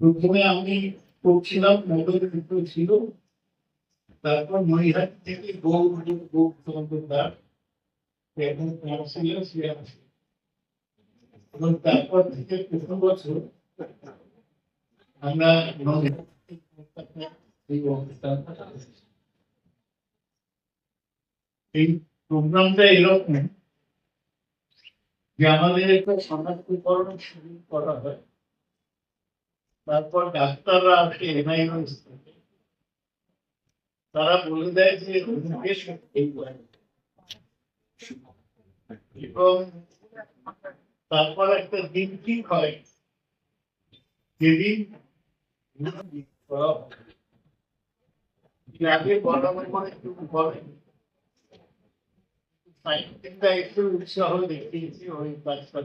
প্রথমে আমি করছিলাম মোটর দুটো ছিল। তারপর মহিহাট থেকে কাউন্সিলর সে আছে। এবং তারপর থেকে প্রথম বছর আমরা। এই প্রোগ্রামটা এরকম যে আমাদের একটা শনাক্তকরণ শুরু করা হয়। তারপর ডাক্তাররা আসে তারা বলে দেয় যে এবং তারপর একটা দিন ঠিক হয়? যেদিন। আগে একটু বলেন সাইন্টিফিকটা একটু উৎসাহ দেখিয়েছি ওই কাজটা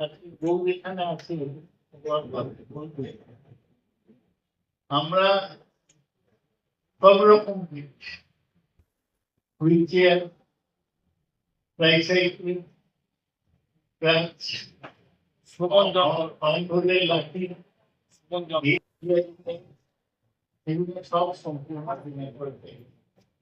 আজকে বউ এখানে আছে বর বাবা বলবে। আমরা সব রকম হুইল চেয়ার ট্রাইসাইকেল ক্রাচ অনেকগুলো লাঠি এগুলো সব সম্পূর্ণ বিনয় করে দেয়।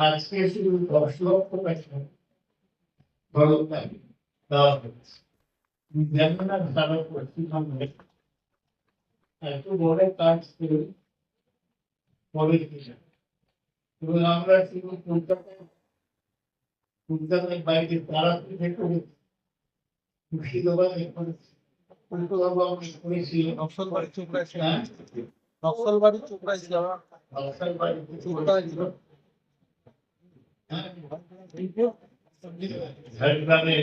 আজকে শুধু দশ লক্ষ টাকা খরচ লাগে দেওয়া হচ্ছে যেমন সারা পশ্চিমবঙ্গে এত বড় কাজ করে পরে কিনা এবং আমরা শুধু কলকাতায় কলকাতার বাইরে তারাপীঠ থেকে মুর্শিদাবাদ করেছি কলকাতা আমরা করেছিলাম নকশালবাড়ি চোপড়ায় ছিল হ্যাঁ? নকশালবাড়ি চোপড়ায় ছিল হ্যাঁ ঝাড়গ্রামে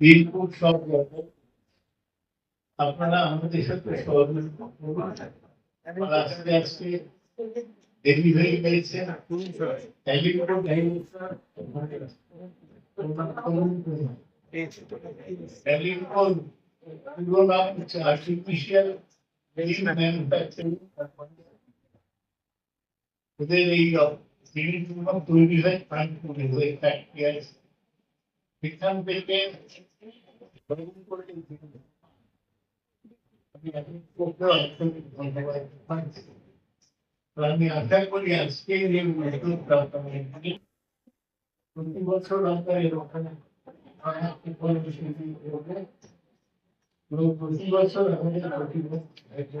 বীরপুর সব রকম আপনারা আমাদের সাথে সহযোগিতা করুন আর আস্তে আস্তে ডেলিভারি পেয়েছে টেলিফোন টেলিফোন পুরো নাম হচ্ছে আর্টিফিশিয়াল ম্যানুফ্যাকচারিং ওদের এই জিনিসগুলো তৈরি হয় কানপুরে হয়ে ফ্যাক্টরি আছে সেখান থেকে তৈরি করে এই জিনিস- আমি এখন করতেও একদমই ধন্যবাদ পাচ্ছি। তো আমি আশা করি আজকে এই নতুন প্রাথমিক প্রতি বছর আমরা এরকম আয়াত্ত করে শিল্পী করবো। এবং প্রতি বছর আমাদের প্রতিভা একজন